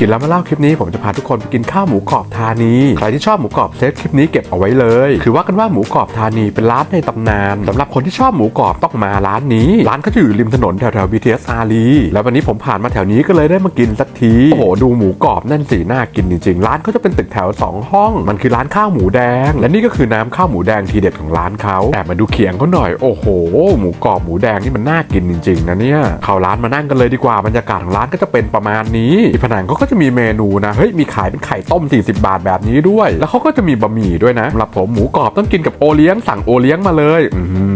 กินแล้วมาเล่าคลิปนี้ผมจะพาทุกคนไปกินข้าวหมูกรอบธานี ใครที่ชอบหมูกรอบเซฟคลิปนี้เก็บเอาไว้เลย คือว่ากันว่าหมูกรอบธานีเป็นร้านในตำนานสำหรับคนที่ชอบหมูกรอบต้องมาร้านนี้ ร้านก็จะอยู่ริมถนนแถวแถว BTS อารีแล้ววันนี้ผมผ่านมาแถวนี้ก็เลยได้มากินสักที โอ้โหดูหมูกรอบนั่นสีน่ากินจริงๆ ร้านก็จะเป็นตึกแถวสองห้อง มันคือร้านข้าวหมูแดง และนี่ก็คือน้ำข้าวหมูแดงทีเด็ดของร้านเขาแอบมาดูเขียงเขาหน่อยโอ้โห หมูกรอบหมูแดงนี่มันน่ากินจริงๆนะเนี่ยเข้าร้านมานั่งกันเลยดีกว่าบรรยากาศของร้านก็จะเป็นประมาณนี้ผนังเขาก็จะมีเมนูนะเฮ้ยมีขายเป็นไข่ต้ม 40 บาทแบบนี้ด้วย แล้วเขาก็จะมีบะหมี่ด้วยนะสำหรับผมหมูกรอบต้องกินกับโอเลี้ยงสั่งโอเลี้ยงมาเลย อืม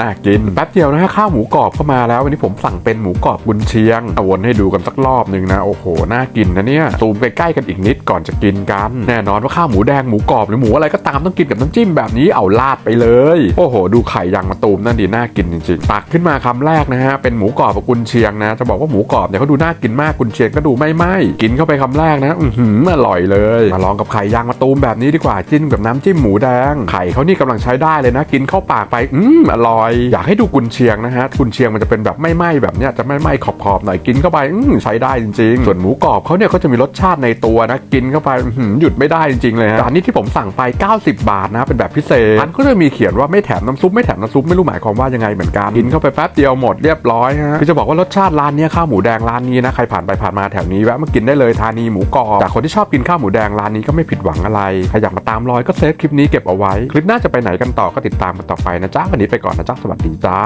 น่ากิน แป๊บเดียวนะฮะข้าวหมูกรอบเข้ามาแล้ว วันนี้ผมสั่งเป็นหมูกรอบกุนเชียงเอาวนให้ดูกันสักรอบหนึ่งนะ โอ้โห น่ากินนะเนี่ยซูมใกล้ๆกันอีกนิดก่อนจะกินกัน แน่นอนว่าข้าวหมูแดงหมูกรอบหรือหมูอะไรก็ตามต้องกินกับน้ำจิ้มแบบนี้เอาลาดไปเลย โอ้โห ดูไข่ยางมะตูมนั่นดีน่ากินจริงๆตักขึ้นมาคำแรกนะฮะเป็นหมูกรอบกับกุนเชียงนะ จะบอกว่าหมูกรอบเนี่ยเขาดูน่ากินมากกุนเชียงก็ดูไม่ไหมกินเข้าไปคำแรกนะอือหืออร่อยเลย มาลองกับไข่ยางมะตูมแบบนี้ดีกว่าจิ้มกับน้ำจิ้มหมูแดงไข่เขานี่กำลังใช้ได้เลยนะ กินเข้าปากไปอืมอร่อยอยากให้ดูกุนเชียงนะฮะกุนเชียงมันจะเป็นแบบไม่ไหม้แบบเนี้ยจะไม่ไหม้ขอบๆหน่อยกินเข้าไปอืใช้ได้จริงๆ ส่วนหมูกรอบเขาเนี่ยเขาจะมีรสชาติในตัวนะกินเข้าไปหยุดไม่ได้จริงๆเลยฮะจานนี้ที่ผมสั่งไป 90 บาทนะเป็นแบบพิเศษมันก็จะมีเขียนว่าไม่แถมน้ำซุปไม่แถมน้ำซุปไม่รู้หมายความว่ายังไงเหมือนกันกินเข้าไปแป๊บเดียวหมดเรียบร้อยฮะคือจะบอกว่ารสชาติร้านเนี้ยข้าวหมูแดงร้านนี้นะใครผ่านไปผ่านมาแถวนี้แวะมากินได้เลยธานีหมูกรอบจากคนที่ชอบกินข้าวหมูแดงร้านนี้ก็ไม่ผิดหวังอะไรใครอยากมาตามรอยก็เซฟคลิปนี้เก็บเอาไว้ คลิปหน้าจะไปไหนกันต่อก็ติดตามกันต่อไปนะจ้าวันนี้ไปก่อนนะจ้าสวัสดีจ้า